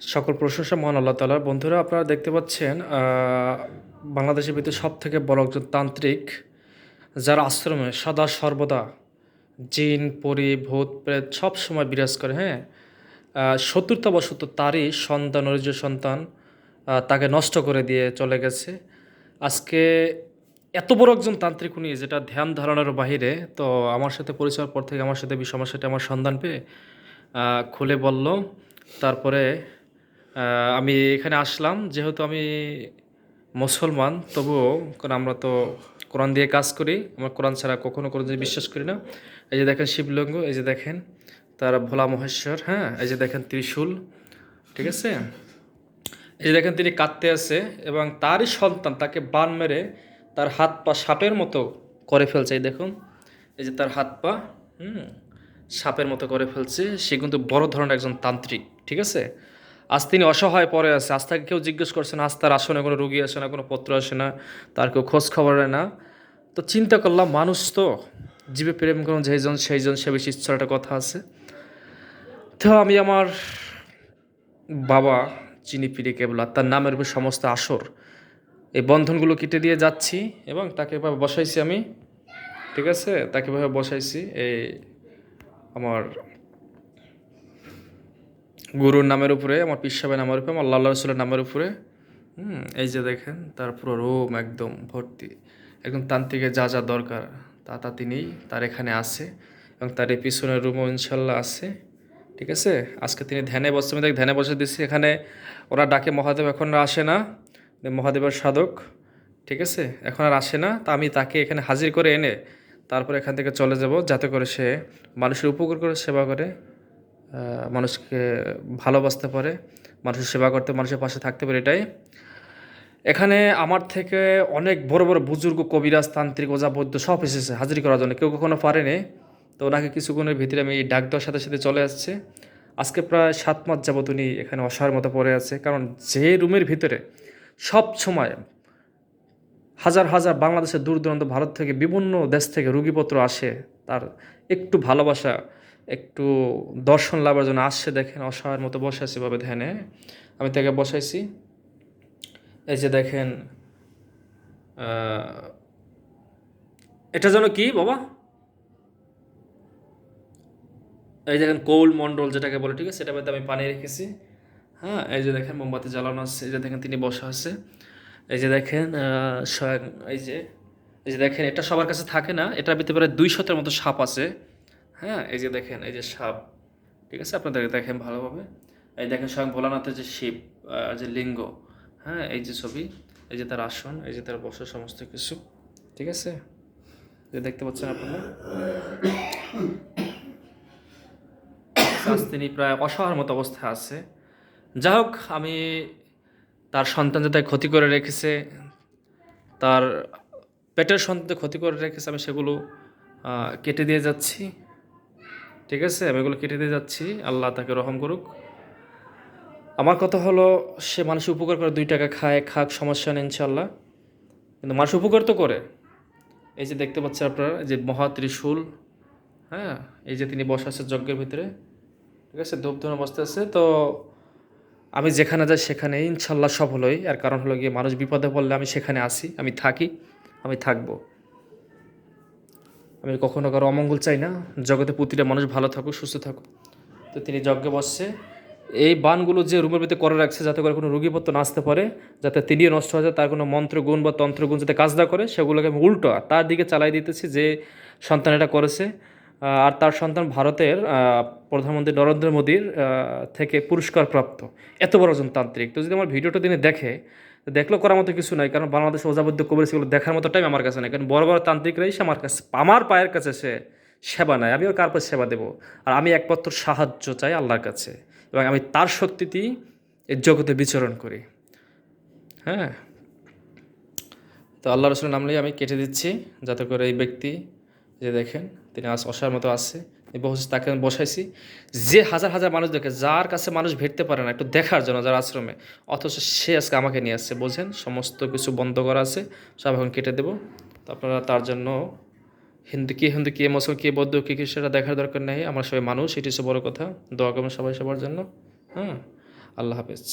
সকল প্রশংসা মহান আল্লাহ তালার বন্ধুরা, আপনারা দেখতে পাচ্ছেন বাংলাদেশের ভিতরে সব থেকে বড় একজন তান্ত্রিক, যার আশ্রমে সদা সর্বদা জিন, পরি, ভূত, প্রেত সব সময় বিরাজ করে হ্যাঁ? শত্রুতাবশত তারই সন্তান অরিজ সন্তান তাকে নষ্ট করে দিয়ে চলে গেছে। আজকে এত বড় একজন তান্ত্রিক উনি, যেটা ধ্যান ধারণার বাহিরে, তো আমার সাথে পরিচয়ের পর থেকে আমার সাথে সমস্যাটা আমার সন্ধান পেয়ে খুলে বলল। তারপরে আমি এখানে আসলাম, যেহেতু আমি মুসলমান, তবুও কারণ আমরা তো কোরআন দিয়ে কাজ করি, আমরা কোরআন ছাড়া কখনো কোনো জিনিস বিশ্বাস করি না। এই যে দেখেন শিবলিঙ্গ, এই যে দেখেন তার ভোলা মহেশ্বর হ্যাঁ এই যে দেখেন ত্রিশূল, ঠিক আছে? এই যে দেখেন তিনি কাঁদতে আছে এবং তারই সন্তান তাকে বান মেরে তার হাত পা সাপের মতো করে ফেলছে, এই দেখুন। এই যে তার হাত পা, হুম, সাপের মতো করে ফেলছে। সে কিন্তু বড় ধরনের একজন তান্ত্রিক, ঠিক আছে? আজ তিনি অসহায় পরে আছে। আজ তাকে কেউ জিজ্ঞেস করছে না, আজ তার আসনে কোনো রুগী আসে না, কোনো পত্র আসে না, তার কেউ খোঁজ খবর না। তো চিন্তা করলাম, মানুষ তো, জীবে প্রেম করুন যেইজন সেইজন সে বেশি ইচ্ছার একটা কথা আছে। তো আমি আমার বাবা চিনি পিড়ি কেবলা, তার নামের উপর সমস্ত আসর, এই বন্ধনগুলো কেটে দিয়ে যাচ্ছি এবং তাকে এভাবে বসাইছি আমি, ঠিক আছে? তাকে এভাবে বসাইছি, এই আমার গুরুর নামের উপরে, আমার পিসাবের নামের উপরে, আমার আল্লাহ রসুলের নামের উপরে। হুম, এই যে দেখেন, তার পুরো রুম একদম ভর্তি। একদম তান্ত্রিকের যা যা দরকার, তা তা তিনি তার এখানে আছে এবং তার এই পিছনের রুমও ইনশাল্লাহ আছে, ঠিক আছে? আজকে তিনি ধ্যানে বসছে আমি ধ্যানে বসে দিচ্ছি এখানে ওরা ডাকে, মহাদেব এখন আসে না মহাদেবের সাধক, ঠিক আছে? এখন আর আসে না, তা আমি তাকে এখানে হাজির করে এনে তারপর এখান থেকে চলে যাব, যাতে করে সে মানুষের উপকার করে, সেবা করে। মানুষকে ভালোবাসতে পারে, মানুষের সেবা করতে, মানুষের পাশে থাকতে পারে এটাই। এখানে আমার থেকে অনেক বড় বড় বুজুর্গ, কবিরাজ, তান্ত্রিক ওজা বৈদ্য সব এসেছে হাজির করার জন্য। কেউ কখনো পারেনি, তো ওনাকে কিছুক্ষণের ভিতরে আমি ডাক দেওয়ার সাথে সাথে চলে আসছে। আজকে প্রায় সাত মাস যাবত উনি এখানে অসহায়ের মতো পড়ে আছে, কারণ যে রুমের ভিতরে সব সময় হাজার হাজার বাংলাদেশের দূর দূরান্ত ভারত থেকে বিভিন্ন দেশ থেকে রুগীপত্র আসে, তার একটু ভালোবাসা একটু দর্শন লাভের জন্য আসছে দেখেন অসহায়ের মতো বসে আছে এভাবে ধ্যানে। আমি তাকে বসাইছি। এই যে দেখেন এটা যেন কি বাবা? এই দেখেন, কৌল মণ্ডল যেটাকে বলে, ঠিক আছে? সেটা মধ্যে আমি পানি রেখেছি। হ্যাঁ এই যে দেখেন, মোমবাতি জ্বালানো আছে। এই যে দেখেন, তিনি বসা আছে। এই যে দেখেন এই যে এই যে দেখেন, এটা সবার কাছে থাকে না। এটার ভিতরে দুই শতের মতো সাপ আছে। হ্যাঁ এই যে দেখেন, এই যে সাপ, ঠিক আছে? আপনাদের দেখেন ভালোভাবে। এই দেখেন স্বয়ং ভোলানাথের যে শিব যে লিঙ্গ হ্যাঁ এই যে ছবি, এই যে তার আসন, এই যে তার বসার সমস্ত কিছু, ঠিক আছে? যে দেখতে পাচ্ছেন আপনারা? আজ তিনি প্রায় অসহায়ের মতো অবস্থায় আছে। যাই হোক, আমি তার সন্তান যাতে ক্ষতি করে রেখেছে, তার পেটের সন্তান ক্ষতি করে রেখেছে, আমি সেগুলো কেটে দিয়ে যাচ্ছি। ঠিক আছে, আমি এগুলো কেটে দিয়ে যাচ্ছি। আল্লাহ তাকে রহম করুক। আমার কথা হলো, সে মানুষের উপকার করে দুই টাকা খায়, খাক, সমস্যা নেই ইনশাল্লাহ কিন্তু মানুষ উপকার তো করে। এই যে দেখতে পাচ্ছেন আপনারা যে মহা ত্রিশূল হ্যাঁ এই যে তিনি বসে আছে যজ্ঞের ভিতরে। ঠিক আছে, ধূপ ধুনো বসতে আছে। তো আমি যেখানে যাই সেখানে ইনশাল্লাহ সফল হই। আর কারণ হলো গিয়ে মানুষ বিপদে পড়লে আমি সেখানে আসি, আমি থাকি, আমি থাকব। আমি কখনো কারও অমঙ্গল চাই না। জগতে প্রতিটা মানুষ ভালো থাকুক, সুস্থ থাকুক। তো তিনি যজ্ঞে বসছে। এই বানগুলো যে রুমের ভিতরে করে রাখছে যাতে করে কোনো রুগীপত্র না আসতে পারে, যাতে তিনিও নষ্ট হয়ে যায়, তার কোনো মন্ত্রগুণ বা তন্ত্রগুণ যাতে কাজ না করে, সেগুলোকে আমি উল্টো তার দিকে চালাই দিতেছি যে সন্তান এটা করেছে। আর তার সন্তান ভারতের প্রধানমন্ত্রী নরেন্দ্র মোদীর থেকে পুরস্কার প্রাপ্ত এত বড় একজন তান্ত্রিক তো যদি আমার ভিডিওটা তিনি দেখে, দেখলেও করার মতো কিছু নাই, কারণ বাংলাদেশ ওজাবদ্ধ কবর সেগুলো দেখার মতো টাইম আমার কাছে নেই। কারণ বড় বড় তান্ত্রিকরাই সে আমার কাছে আমার পায়ের কাছে সে সেবা নেয়। আমিও কার পাশে সেবা দেবো? আর আমি একমাত্র সাহায্য চাই আল্লাহর কাছে। এবং আমি তার শক্তিতেই এই জগতে বিচরণ করি। হ্যাঁ? তো আল্লাহ রসুলের নাম নিয়ে আমি কেটে দিচ্ছি, যাতে করে এই ব্যক্তি যে দেখেন, তিনি আজ অসার মতো আসছে এই বসে তাকে আমি বসাইছি। যে হাজার হাজার মানুষ দেখে, যার কাছে মানুষ ভেটতে পারে না, একটু দেখার জন্য যার আশ্রমে, অথচ সে আজকে আমাকে নিয়ে আসছে, বোঝেন? সমস্ত কিছু বন্ধ করা আছে, সব এখন কেটে দেবো। তো আপনারা তার জন্য হিন্দু কে হিন্দু কে মুসলমান কে, বৌদ্ধ কে খ্রিস্টানরা দেখার দরকার নেই। আমরা সবাই মানুষ, এটি হচ্ছে বড় কথা। দোয়া করবেন সবাই সবার জন্য। হ্যাঁ? আল্লাহ হাফেজ।